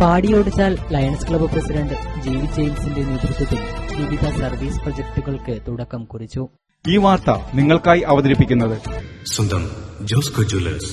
Padiyotchal Lions Club president G V ജെയിംസിന്റെ നേതൃത്വത്തിൽ വിവിധ service പ്രൊജക്ടുകൾക്ക് തുടക്കം കുറിച്ചു. ഈ വാർത്ത നിങ്ങൾക്കായി അവതരിപ്പിക്കുന്നത് സ്വന്തം ജോസ്കോ ജ്വല്ലേഴ്സ്.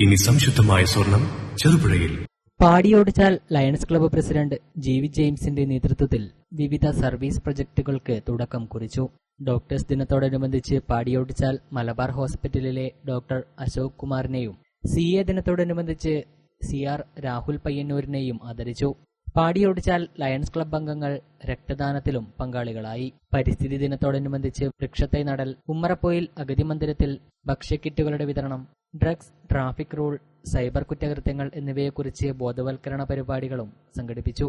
ഇനി സംശുദ്ധമായ സ്വർണം ചെറുപുഴയിൽ. Padiyotchal Lions Club president G V ജെയിംസിന്റെ നേതൃത്വത്തിൽ വിവിധ സർവീസ് പ്രൊജക്ടുകൾക്ക് തുടക്കം കുറിച്ചു. ഡോക്ടേഴ്സ് ദിനത്തോടനുബന്ധിച്ച് പാടിയോടിച്ചാൽ മലബാർ ഹോസ്പിറ്റലിലെ ഡോക്ടർ അശോക് കുമാറിനെയും സി എ ദിനത്തോടനുബന്ധിച്ച് സി ആർ രാഹുൽ പയ്യന്നൂരിനെയും ആദരിച്ചു. പാടിയോടിച്ചാൽ ലയൺസ് ക്ലബ് അംഗങ്ങൾ രക്തദാനത്തിലും പങ്കാളികളായി. പരിസ്ഥിതി ദിനത്തോടനുബന്ധിച്ച് വൃക്ഷത്തൈ നടൽ ഉമ്മറപ്പൊയിൽ അഗതി മന്ദിരത്തിൽ ഭക്ഷ്യക്കിറ്റുകളുടെ വിതരണം ഡ്രഗ്സ് ട്രാഫിക് റൂൾ സൈബർ കുറ്റകൃത്യങ്ങൾ എന്നിവയെക്കുറിച്ച് ബോധവൽക്കരണ പരിപാടികളും സംഘടിപ്പിച്ചു.